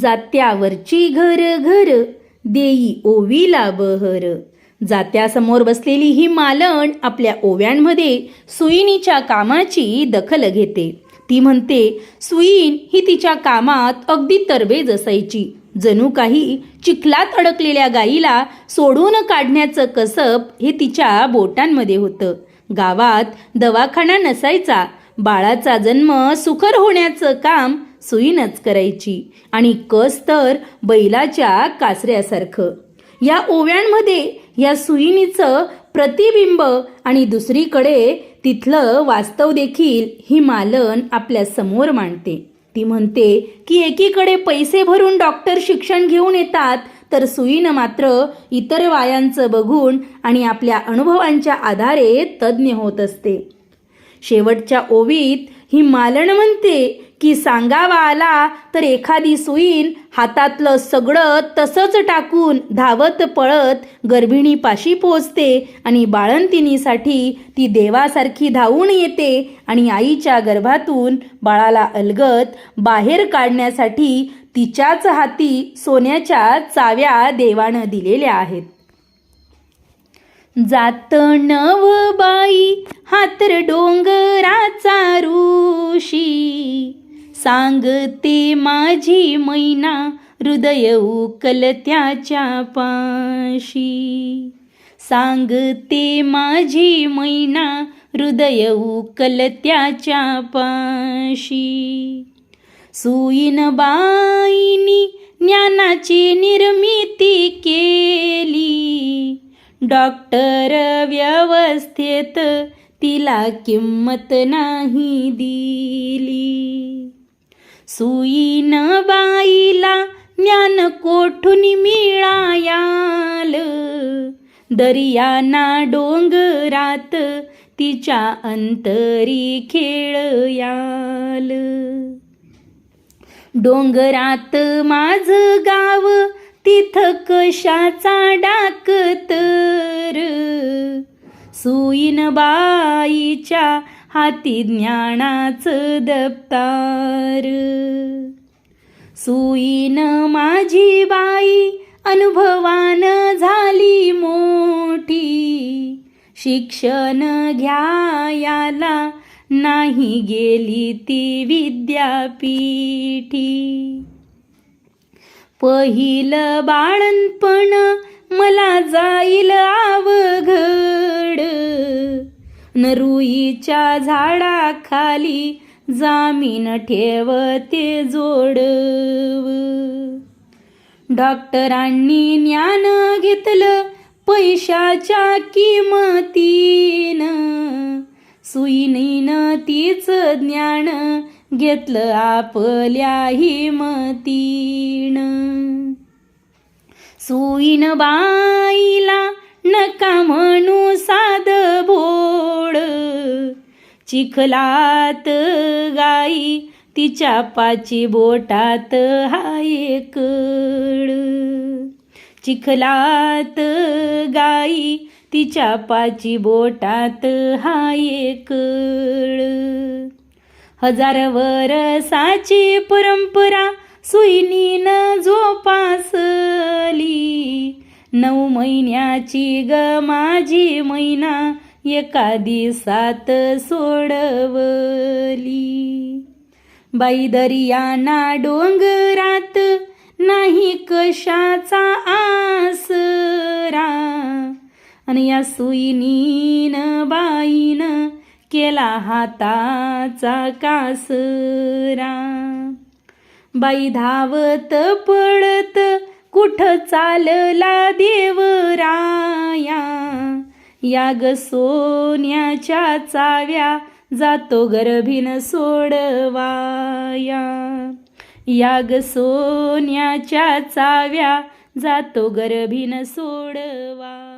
जात्यावरची घर घर देई ओवीला बहर जात्यासमोर बसलेली ही मालण आपल्या ओव्यांमध्ये सुईनीच्या कामाची दखल घेते. ती म्हणते सुईन ही तिच्या कामात अगदी तरबेज असायची. जणू काही चिखलात अडकलेल्या गाईला सोडून काढण्याचं कसब हे तिच्या बोटांमध्ये होतं. गावात दवाखाना नसायचा. बाळाचा जन्म सुखर होण्याचं काम सुईनच करायची आणि कस तर बैलाच्या कासऱ्यासारखं. या ओव्यांमध्ये या सुईनीचं प्रतिबिंब आणि दुसरीकडे तिथलं वास्तव देखील ही मालन आपल्यासमोर मांडते. ती म्हणते की एकीकडे पैसे भरून डॉक्टर शिक्षण घेऊन येतात तर सुईनं मात्र इतर वायांचं बघून आणि आपल्या अनुभवांच्या आधारे तज्ज्ञ होत असते. शेवटच्या ओवीत ही मालण म्हणते की सांगावा आला तर एखादी सुईन हातातलं सगळं तसंच टाकून धावत पळत गर्भिणीपाशी पोचते आणि बाळंतिनीसाठी ती देवासारखी धावून येते आणि आईच्या गर्भातून बाळाला अलगत बाहेर काढण्यासाठी तिच्याच हाती सोन्याच्या चाव्या देवानं दिलेल्या आहेत. जात नव बाई हातर डोंगराचा ऋषी. सांगते माझी मैना हृदय उकल त्याच्या पाशी. सांगते माझी मैना हृदय उकल त्याच्या पाशी. सुईन बाईनी ज्ञानाची निर्मिती केली. डॉक्टर व्यवस्थेत तिला किंमत नाही दिली. सुईन बाईला ज्ञान कोठून मिळायाल? दर्याना डोंगरात तिच्या अंतरी खेळयाल. डोंगरात माझ गाव तिथ कशाचा डाक तर? सुईन बाईच्या हाती ज्ञानाचं दप्तार. सुईन माझी बाई अनुभवान झाली मोठी. शिक्षण घ्यायाला नाही गेली ती विद्यापीठी. पहिलं बाळणपण मला जाईल अवघड. नरुईच्या झाडाखाली जामीन ठेवते जोडव. डॉक्टरांनी ज्ञान घेतलं पैशाच्या किंमतीनं. सुईनीनं तीच ज्ञान घेतलं आपल्या हिमतीनं सुईन बाईला नका म्हणू साध भोळ चिखलात गाई तिच्या पाची बोटात हाय कड चिखलात गाई तिच्या पाची बोटात हाय कळ हजार वरसाची परंपरा सुईनीन जोपासली. नऊ महिन्याची ग माझी मैना एका दिवसात सोडवली. बाई दर्याना डोंगरात नाही कशाचा आसरा. आणि या सुईनीन बाईन केला हाताचा कासरा. बाई धावत पडत कुठं चालला देवराया? या ग सोन्याच्या चाव्या जातो गर्भीन सोडवाया. या ग सोन्याच्या चाव्या जातो गर्भीन सोडवा